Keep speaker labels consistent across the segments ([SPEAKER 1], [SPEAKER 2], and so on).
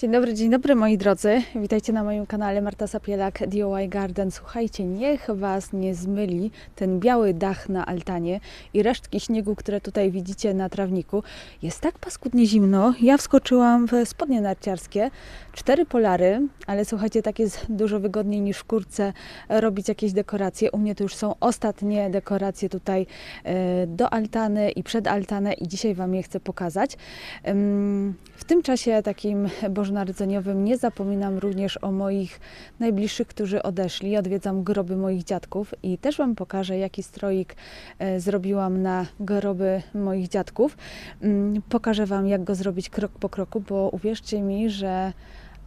[SPEAKER 1] Dzień dobry, dzień dobry moi drodzy. Witajcie na moim kanale Marta Sapielak DIY Garden. Słuchajcie, niech Was nie zmyli ten biały dach na altanie i resztki śniegu, które tutaj widzicie na trawniku. Jest tak paskudnie zimno. Ja wskoczyłam w spodnie narciarskie, cztery polary, ale słuchajcie, tak jest dużo wygodniej niż w kurce robić jakieś dekoracje. U mnie to już są ostatnie dekoracje tutaj e, do altany i przed altanę i dzisiaj Wam je chcę pokazać. W tym czasie takim bożonarodzeniowym nie zapominam również o moich najbliższych, którzy odeszli. Odwiedzam groby moich dziadków i też Wam pokażę, jaki stroik e, zrobiłam na groby moich dziadków. Mm, Pokażę Wam, jak go zrobić krok po kroku, bo uwierzcie mi, że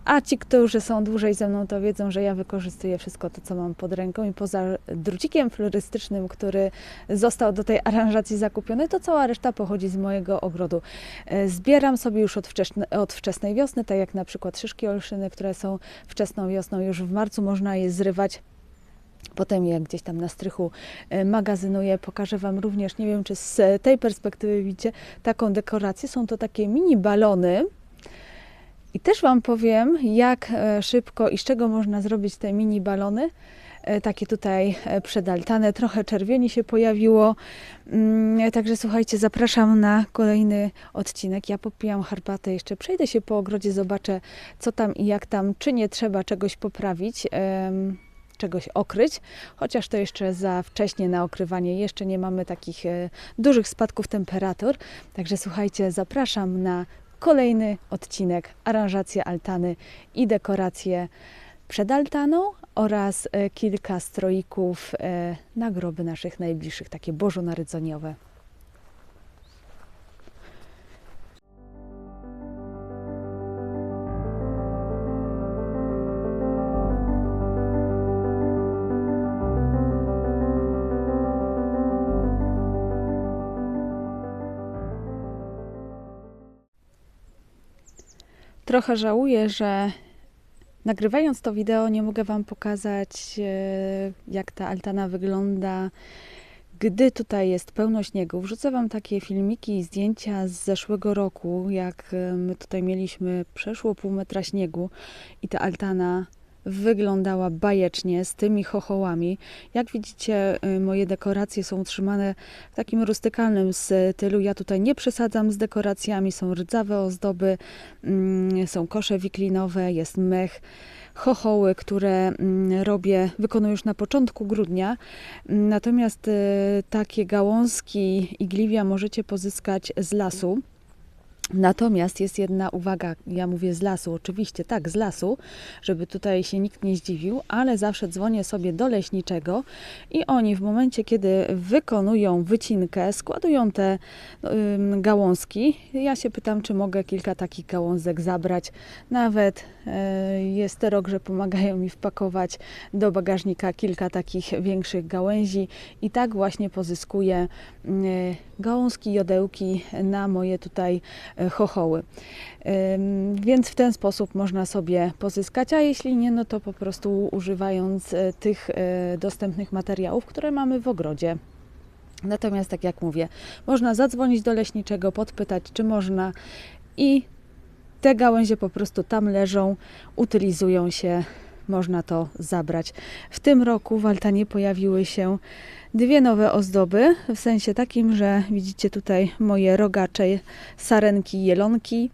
[SPEAKER 1] a ci, którzy są dłużej ze mną, to wiedzą, że ja wykorzystuję wszystko to, co mam pod ręką i poza drucikiem florystycznym, który został do tej aranżacji zakupiony, to cała reszta pochodzi z mojego ogrodu. E, Zbieram sobie już od, wczesne, od wczesnej wiosny, tak jak na przykład szyszki olszyny, które są wczesną wiosną, już w marcu można je zrywać. Potem je gdzieś tam na strychu e, magazynuję. Pokażę Wam również, nie wiem czy z tej perspektywy widzicie, taką dekorację. Są to takie mini balony, i też Wam powiem, jak e, szybko i z czego można zrobić te mini balony. E, Takie tutaj e, przedaltane, trochę czerwieni się pojawiło. Mm, Także słuchajcie, zapraszam na kolejny odcinek. Ja popijam herbatę, jeszcze przejdę się po ogrodzie, zobaczę co tam i jak tam, czy nie trzeba czegoś poprawić. Czegoś okryć, chociaż to jeszcze za wcześnie na okrywanie, jeszcze nie mamy takich dużych spadków temperatur. Także słuchajcie, zapraszam na kolejny odcinek aranżacje altany i dekoracje przed altaną oraz e, kilka stroików e, na groby naszych najbliższych, takie bożonarodzeniowe. Trochę żałuję, że nagrywając to wideo nie mogę Wam pokazać, e, jak ta altana wygląda, gdy tutaj jest pełno śniegu. Wrzucę Wam takie filmiki i zdjęcia z zeszłego roku, jak e, my tutaj mieliśmy przeszło pół metra śniegu i ta altana wyglądała bajecznie z tymi chochołami. Jak widzicie, y, moje dekoracje są utrzymane w takim rustykalnym stylu. Ja tutaj nie przesadzam z dekoracjami, są rdzawe ozdoby, mm, są kosze wiklinowe, jest mech. Chochoły, które mm, robię, wykonuję już na początku grudnia. Natomiast y, takie gałązki igliwia możecie pozyskać z lasu. Natomiast jest jedna uwaga, ja mówię z lasu, oczywiście tak, z lasu, żeby tutaj się nikt nie zdziwił, ale zawsze dzwonię sobie do leśniczego i oni w momencie, kiedy wykonują wycinkę, składują te ym, gałązki. Ja się pytam, czy mogę kilka takich gałązek zabrać. Nawet e, jest rok, że pomagają mi wpakować do bagażnika kilka takich większych gałęzi i tak właśnie pozyskuję mm, gałązki, jodełki na moje tutaj chochoły. Ym, Więc w ten sposób można sobie pozyskać, a jeśli nie, no to po prostu używając e, tych e, dostępnych materiałów, które mamy w ogrodzie. Natomiast, tak jak mówię, można zadzwonić do leśniczego, podpytać, czy można i te gałęzie po prostu tam leżą, utylizują się, można to zabrać. W tym roku w altanie pojawiły się dwie nowe ozdoby, w sensie takim, że widzicie tutaj moje rogacze, sarenki, jelonki,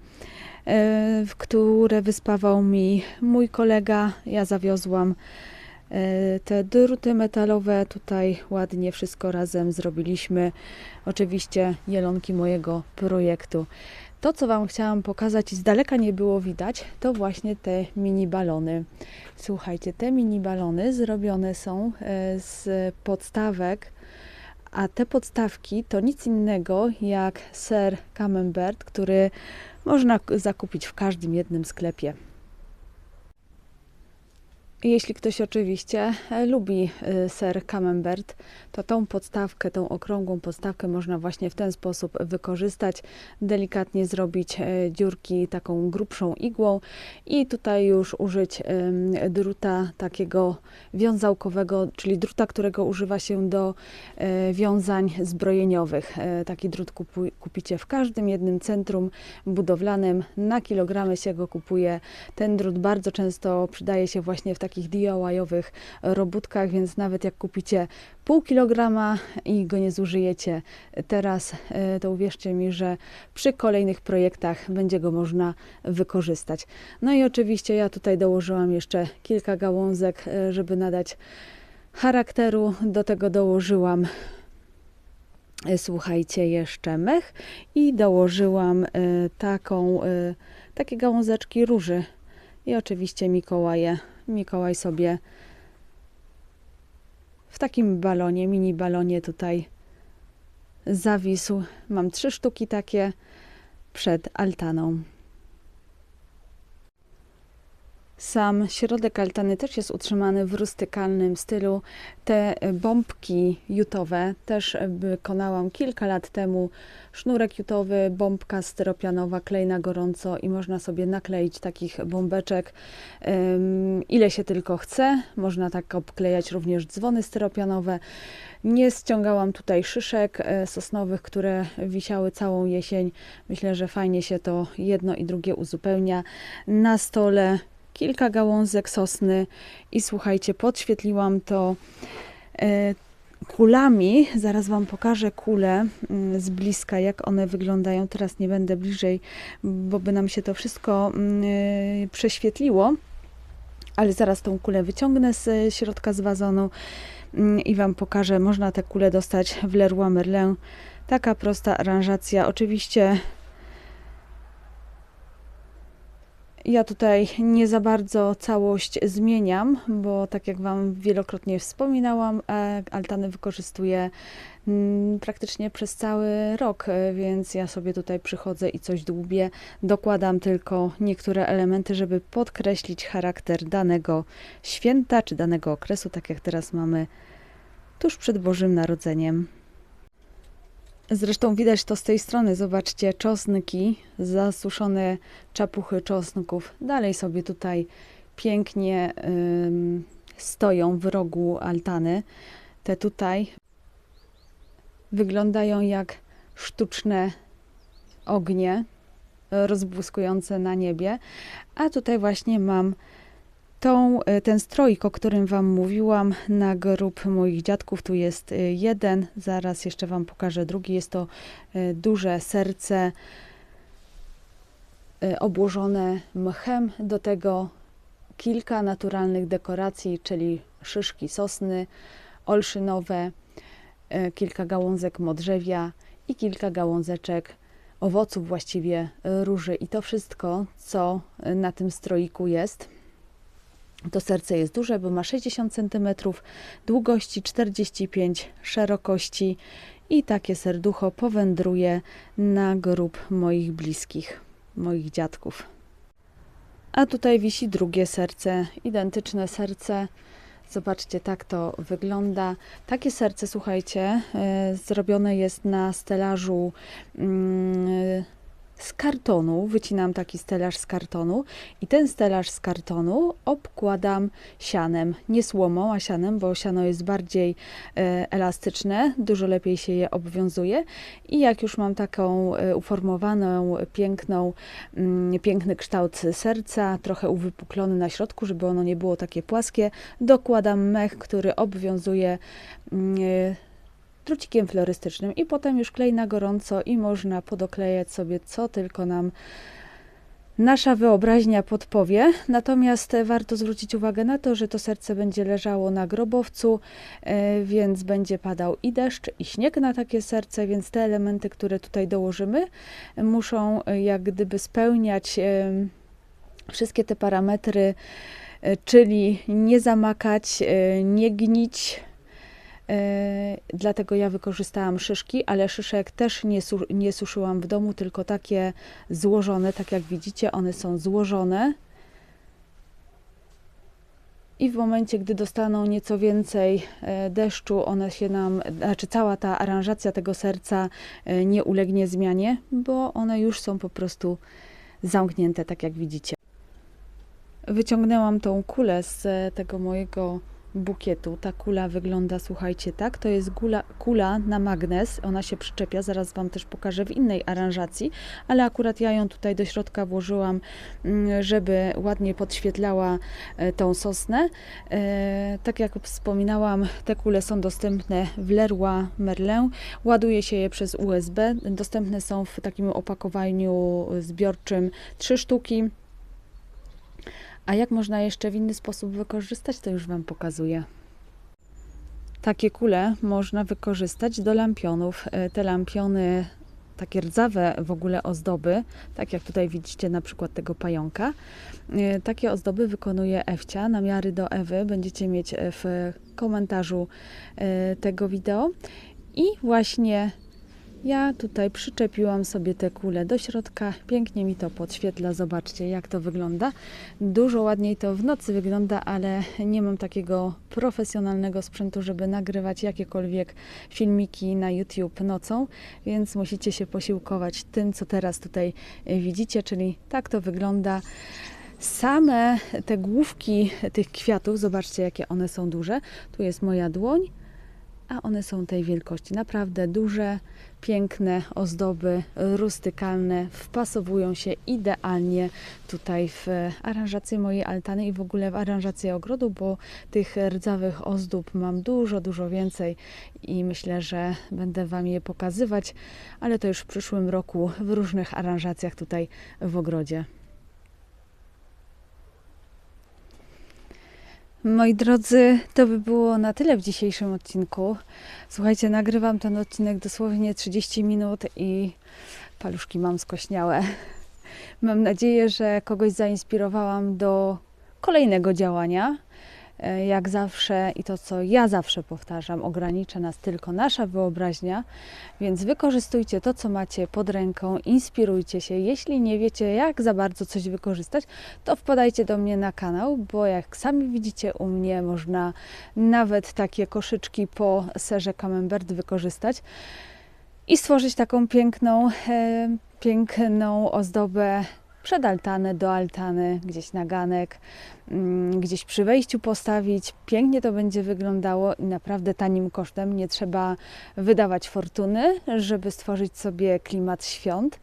[SPEAKER 1] e, w które wyspawał mi mój kolega. Ja zawiozłam e, te druty metalowe, tutaj ładnie wszystko razem zrobiliśmy. Oczywiście jelonki mojego projektu. To, co Wam chciałam pokazać i z daleka nie było widać, to właśnie te mini balony. Słuchajcie, te mini balony zrobione są e, z podstawek, a te podstawki to nic innego jak ser camembert, który można zakupić w każdym jednym sklepie. Jeśli ktoś oczywiście e, lubi e, ser camembert, to tą podstawkę, tą okrągłą podstawkę można właśnie w ten sposób wykorzystać, delikatnie zrobić e, dziurki taką grubszą igłą i tutaj już użyć druta takiego wiązałkowego, czyli druta, którego używa się do wiązań zbrojeniowych. Taki drut kupicie w każdym jednym centrum budowlanym. Na kilogramy się go kupuje. Ten drut bardzo często przydaje się właśnie w takich DIY-owych robótkach, więc nawet jak kupicie pół kilograma i go nie zużyjecie teraz, e, to uwierzcie mi, że przy kolejnych projektach będzie go można wykorzystać. No i oczywiście ja tutaj dołożyłam jeszcze kilka gałązek, e, żeby nadać charakteru. Do tego dołożyłam e, słuchajcie, jeszcze mech i dołożyłam taką, takie gałązeczki róży i oczywiście Mikołaje. Mikołaj sobie w takim balonie, mini balonie tutaj zawisł. Mam trzy sztuki takie przed altaną. Sam środek altany też jest utrzymany w rustykalnym stylu. Te bombki jutowe też wykonałam kilka lat temu. Sznurek jutowy, bombka styropianowa, klej na gorąco i można sobie nakleić takich bombeczek ile się tylko chce. Można tak obklejać również dzwony styropianowe. Nie ściągałam tutaj szyszek e, sosnowych, które wisiały całą jesień. Myślę, że fajnie się to jedno i drugie uzupełnia. Na stole kilka gałązek sosny i słuchajcie, podświetliłam to e, kulami. Zaraz Wam pokażę kule mm, z bliska, jak one wyglądają. Teraz nie będę bliżej, bo by nam się to wszystko mm, e, prześwietliło. Ale zaraz tą kulę wyciągnę z e, środka z wazonu mm, i Wam pokażę. Można te kule dostać w Leroy Merlin. Taka prosta aranżacja. Oczywiście Ja tutaj nie za bardzo całość zmieniam, bo tak jak Wam wielokrotnie wspominałam, e, altany wykorzystuję mm, praktycznie przez cały rok, e, więc ja sobie tutaj przychodzę i coś dłubię. Dokładam tylko niektóre elementy, żeby podkreślić charakter danego święta czy danego okresu, tak jak teraz mamy tuż przed Bożym Narodzeniem. Zresztą widać to z tej strony. Zobaczcie, czosnki, zasuszone czapuchy czosnków. Dalej sobie tutaj pięknie ym, stoją w rogu altany. Te tutaj wyglądają jak sztuczne ognie rozbłyskujące na niebie. A tutaj właśnie mam tą, e, ten stroik, o którym Wam mówiłam, na grób moich dziadków. Tu jest e, jeden, zaraz jeszcze Wam pokażę drugi. Jest to e, duże serce obłożone mchem. Do tego kilka naturalnych dekoracji, czyli szyszki sosny, olszynowe, kilka gałązek modrzewia i kilka gałązeczek owoców, właściwie róży. I to wszystko, co na tym stroiku jest. To serce jest duże, bo ma 60 cm długości, 45 szerokości i takie serducho powędruje na grób moich bliskich, moich dziadków. A tutaj wisi drugie serce, identyczne serce. Zobaczcie, tak to wygląda. Takie serce, słuchajcie, e, zrobione jest na stelażu mm, z kartonu. Wycinam taki stelaż z kartonu i ten stelaż z kartonu obkładam sianem. Nie słomą, a sianem, bo siano jest bardziej e, elastyczne, dużo lepiej się je obwiązuje. I jak już mam taką e, uformowaną, piękną, mm, piękny kształt serca, trochę uwypuklony na środku, żeby ono nie było takie płaskie, dokładam mech, który obwiązuje mm, drucikiem florystycznym i potem już klej na gorąco i można podoklejać sobie co tylko nam nasza wyobraźnia podpowie. Natomiast warto zwrócić uwagę na to, że to serce będzie leżało na grobowcu, e, więc będzie padał i deszcz, i śnieg na takie serce, więc te elementy, które tutaj dołożymy, muszą e, jak gdyby spełniać e, wszystkie te parametry, czyli nie zamakać, nie gnić, Dlatego ja wykorzystałam szyszki, ale szyszek też nie, su nie suszyłam w domu, tylko takie złożone, tak jak widzicie, one są złożone. i w momencie, gdy dostaną nieco więcej e, deszczu, one się nam, znaczy cała ta aranżacja tego serca e, nie ulegnie zmianie, bo one już są po prostu zamknięte, tak jak widzicie. Wyciągnęłam tą kulę z e, tego mojego bukietu. Ta kula wygląda, słuchajcie, tak? To jest kula, kula na magnes. Ona się przyczepia, zaraz Wam też pokażę w innej aranżacji, ale akurat ja ją tutaj do środka włożyłam, mm, żeby ładnie podświetlała e, tą sosnę. E, Tak jak wspominałam, te kule są dostępne w Leroy Merlin. Ładuje się je przez USB. Dostępne są w takim opakowaniu zbiorczym trzy sztuki. A jak można jeszcze w inny sposób wykorzystać, to już Wam pokazuję. Takie kule można wykorzystać do lampionów. E, Te lampiony, takie rdzawe w ogóle ozdoby, tak jak tutaj widzicie na przykład tego pająka. e, Takie ozdoby wykonuje Ewcia. Namiary do Ewy będziecie mieć e, w komentarzu tego wideo. I właśnie ja tutaj przyczepiłam sobie te kule do środka. Pięknie mi to podświetla. Zobaczcie, jak to wygląda. Dużo ładniej to w nocy wygląda, ale nie mam takiego profesjonalnego sprzętu, żeby nagrywać jakiekolwiek filmiki na YouTube nocą, więc musicie się posiłkować tym, co teraz tutaj e, widzicie, czyli tak to wygląda. Same te główki tych kwiatów, zobaczcie, jakie one są duże. Tu jest moja dłoń, a one są tej wielkości. Naprawdę duże, piękne ozdoby rustykalne, wpasowują się idealnie tutaj w aranżację mojej altany i w ogóle w aranżację ogrodu, bo tych rdzawych ozdób mam dużo, dużo więcej i myślę, że będę Wam je pokazywać, ale to już w przyszłym roku w różnych aranżacjach tutaj w ogrodzie. Moi drodzy, to by było na tyle w dzisiejszym odcinku. Słuchajcie, nagrywam ten odcinek dosłownie 30 minut i paluszki mam skośniałe. Mam nadzieję, że kogoś zainspirowałam do kolejnego działania. E, Jak zawsze i to, co ja zawsze powtarzam, ogranicza nas tylko nasza wyobraźnia, więc wykorzystujcie to, co macie pod ręką, inspirujcie się. Jeśli nie wiecie, jak za bardzo coś wykorzystać, to wpadajcie do mnie na kanał, bo jak sami widzicie u mnie, można nawet takie koszyczki po serze Camembert wykorzystać i stworzyć taką piękną, e, piękną ozdobę przed altanę, do altany, gdzieś na ganek, mm, gdzieś przy wejściu postawić. Pięknie to będzie wyglądało i naprawdę tanim kosztem. Nie trzeba wydawać fortuny, żeby stworzyć sobie klimat świąt.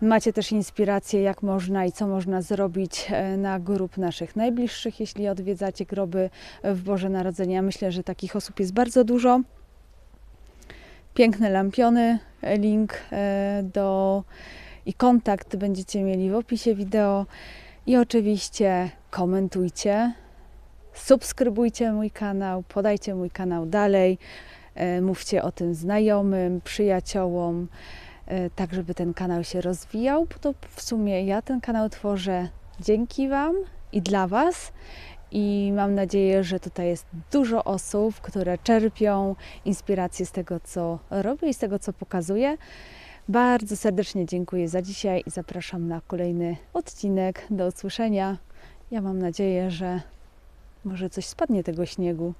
[SPEAKER 1] Macie też inspirację, jak można i co można zrobić e, na grup naszych najbliższych, jeśli odwiedzacie groby w Boże Narodzenia. Myślę, że takich osób jest bardzo dużo. Piękne lampiony, link e, do i kontakt będziecie mieli w opisie wideo. I oczywiście komentujcie, subskrybujcie mój kanał, podajcie mój kanał dalej, e, mówcie o tym znajomym, przyjaciołom, e, tak żeby ten kanał się rozwijał, bo to w sumie ja ten kanał tworzę dzięki Wam i dla Was. I mam nadzieję, że tutaj jest dużo osób, które czerpią inspirację z tego, co robię i z tego, co pokazuję. Bardzo serdecznie dziękuję za dzisiaj i zapraszam na kolejny odcinek. Do usłyszenia. Ja mam nadzieję, że może coś spadnie tego śniegu.